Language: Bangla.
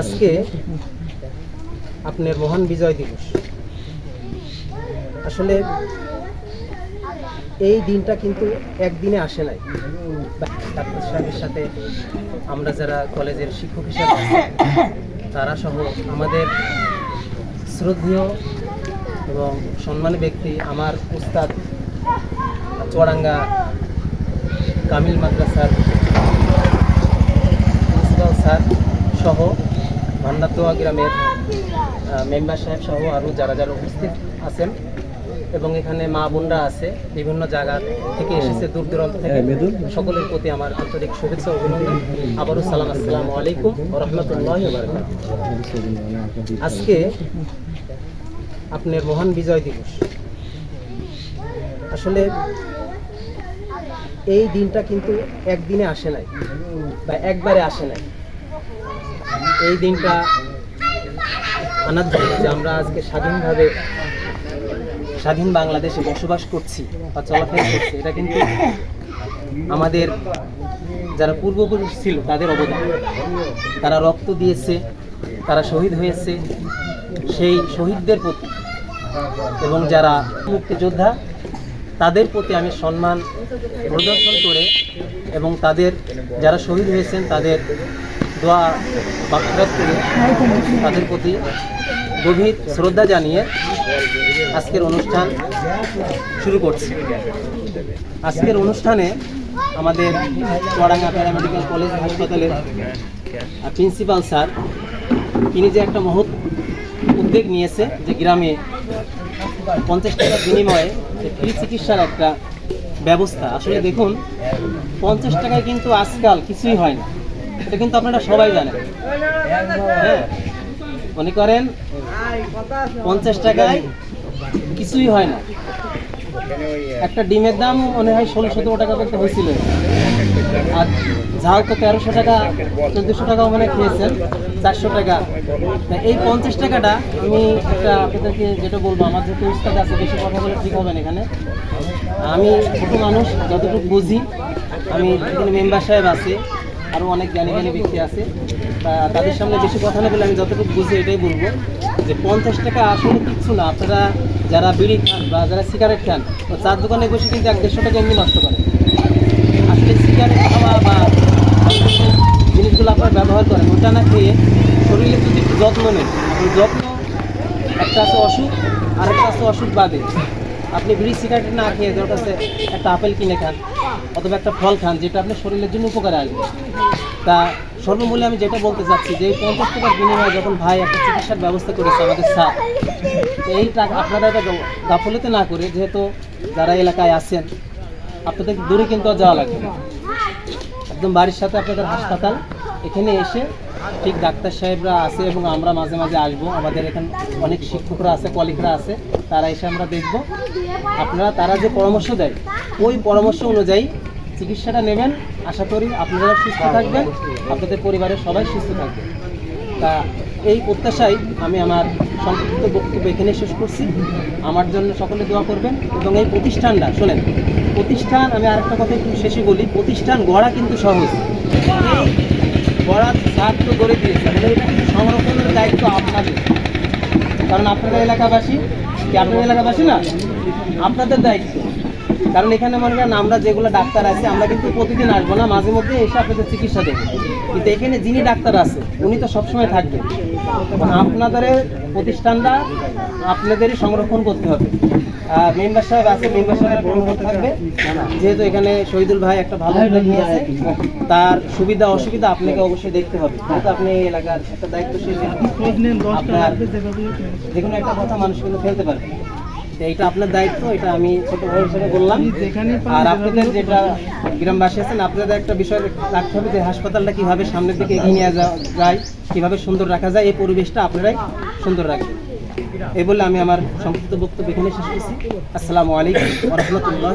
আজকে আপনার মহান বিজয় দিবস। আসলে এই দিনটা কিন্তু একদিনে আসে নাই। ডাক্তার সাহেবের সাথে আমরা যারা কলেজের শিক্ষক হিসাবে তারা সহ আমাদের শ্রদ্ধেয় এবং সম্মানী ব্যক্তি আমার উস্তাদ চুয়াডাঙ্গা কামিল মাদ্রাসার স্যার। সহ ভান্ডারদোয়া গ্রামের মেম্বার সাহেব সহ আরও যারা যারা উপস্থিত আছেন এবং এখানে মা বোনরা আছে বিভিন্ন জায়গা থেকে এসেছে দূর দূরান্ত থেকে। সকলের প্রতি আমার আন্তরিক শুভেচ্ছা অভিনন্দন। আবারও সালাম আসসালামু আলাইকুম রহমতুল্লাহ আজকে আপনার মহান বিজয় দিবস। আসলে এই দিনটা কিন্তু একদিনে আসে নাই বা একবারে আসে নাই। এই দিনটা আনার যে আমরা আজকে স্বাধীনভাবে স্বাধীন বাংলাদেশে বসবাস করছি বা চলাফেরা করছি, এটা কিন্তু আমাদের যারা পূর্বপুরুষ ছিল তাদের অবদান। তারা রক্ত দিয়েছে, তারা শহীদ হয়েছে, সেই শহীদদের প্রতি। এবং যারা মুক্তিযোদ্ধা, তাদের প্রতি আমি সম্মান প্রদর্শন করে এবং তাদের যারা শহীদ হয়েছেন, তাদের দোয়া বাক্যাত করে। তাদের প্রতি গভীর শ্রদ্ধা জানিয়ে আজকের অনুষ্ঠান শুরু করছি। আজকের অনুষ্ঠানে আমাদের চুয়াডাঙ্গা প্যারামেডিক্যাল কলেজ হাসপাতালের প্রিন্সিপাল স্যার, তিনি যে একটা মহৎ উদ্যোগ নিয়েছে যে গ্রামে পঞ্চাশ টাকার বিনিময়ে ফ্রি চিকিৎসার একটা ব্যবস্থা। আসলে দেখুন, পঞ্চাশ টাকায় কিন্তু আজকাল কিছুই হয় না। এটা কিন্তু আপনারা সবাই জানেন। হ্যাঁ মনে করেন পঞ্চাশ টাকায় কিছুই হয় না। একটা ডিমের দাম মনে হয় ষোলো সতেরো টাকা করতে হয়েছিল। আর ঝাল তো তেরোশো টাকা, চোদ্দোশো টাকাও মানে খেয়েছেন, চারশো টাকা। এই পঞ্চাশ টাকাটা আমি একটা আপনাদেরকে যেটা বলব, আমার যেহেতু উস্তাদ আছে, বেশি কথা বলে ঠিক হবে না এখানে। আমি ছোটো মানুষ, যতটুকু বুঝি, আমি এখানে মেম্বার সাহেব আছে। আরও অনেক জ্ঞানী জ্ঞানী ব্যক্তি আছে। তা তাদের সামনে বেশি কথা না বলে আমি যতটুকু বুঝি এটাই বলব যে পঞ্চাশ টাকা আসলে কিচ্ছু না। আপনারা যারা বিড়ি খান বা যারা সিগারেট খান ও চার দোকানে বসে কিন্তু এক দেড়শো টাকা এমনি নষ্ট করে আসলে সিগারেট খাওয়া বা জিনিসগুলো আপনারা ব্যবহার করেন, ওটা না খেয়ে শরীরে যদি যত্ন নেন। যত্ন, একটা আছে অসুখ আর একটা আছে অসুখ বাদে। আপনি বিড়ি, সিগারেট না খেয়ে ধর কাছে একটা আপেল কিনে খান অথবা একটা ফল খান, যেটা আপনার শরীরের জন্য উপকারে আসবে। তা সর্বমূল্যে আমি যেটা বলতে চাচ্ছি যে পঞ্চাশ টাকার বিনিময়ে যখন ভাই একটা চিকিৎসার ব্যবস্থা করেছে আমাদের স্যার এই টাকা আপনারা এটা গাফলতে না করে, যেহেতু যারা এলাকায় আছেন আপনাদের দূরে কিন্তু যাওয়া লাগবে একদম বাড়ির সাথে আপনাদের হাসপাতাল এখানে এসে ঠিক ডাক্তার সাহেবরা আছে এবং আমরা মাঝে মাঝে আসব। আমাদের এখানে অনেক শিক্ষকরা আছে, কলিগরা আছে, তারা এসে আমরা দেখব। আপনারা, তারা যে পরামর্শ দেয়, ওই পরামর্শ অনুযায়ী চিকিৎসাটা নেবেন। আশা করি আপনারা সুস্থ থাকবেন, আপনাদের পরিবারের সবাই সুস্থ থাকবে। তা এই প্রত্যাশায় আমি আমার সংক্ষিপ্ত বক্তব্য এখানে শেষ করছি। আমার জন্য সকলে দোয়া করবেন এবং এই প্রতিষ্ঠানটা, শোনেন, প্রতিষ্ঠান, আমি আরেকটা কথা একটু শেষে বলি, প্রতিষ্ঠান গড়া কিন্তু সহজ। এই সাহায্য করে দিয়েছে সংরক্ষণের দায়িত্ব আপনাদের। কারণ আপনাদের এলাকাবাসী, কি আপনাদের এলাকাবাসী না? আপনাদের দায়িত্ব। কারণ এখানে মনে করেন আমরা যেগুলো ডাক্তার আছে, আমরা কিন্তু প্রতিদিন আসব না, মাঝে মধ্যে এসে আপনাদের চিকিৎসা দেবো। কিন্তু এখানে যিনি ডাক্তার আছে, উনি তো সবসময় থাকবেন। আপনাদের প্রতিষ্ঠানটা আপনাদেরই সংরক্ষণ করতে হবে। মেম্বার সাহেব আছে, মেম্বার সাহেব বড় থাকবে। যেহেতু এখানে শহীদুল ভাই একটা ভালো উদ্যোগ নিয়েছে তার সুবিধা, অসুবিধা আপনাকে অবশ্যই দেখতে হবে। যেহেতু আপনি এলাকার একটা দায়িত্বশীল। আপনার যে কোনো একটা কথা মানুষ কিন্তু ফেলতে পারবে। তো এইটা আপনার দায়িত্ব, এটা আমি ছোট ভাই বললাম। আর আপনাদের যেটা গ্রামবাসী আছেন, আপনাদের একটা বিষয় রাখতে হবে যে হাসপাতালটা কীভাবে সামনের দিকে এগিয়ে নিয়ে যায়, কীভাবে সুন্দর রাখা যায়, এই পরিবেশটা আপনারাই সুন্দর রাখবেন। এই বলে আমি আমার সংক্ষিপ্ত বক্তব্য এখানে শেষ করছি। আসসালামু আলাইকুম রহমতুল্লাহ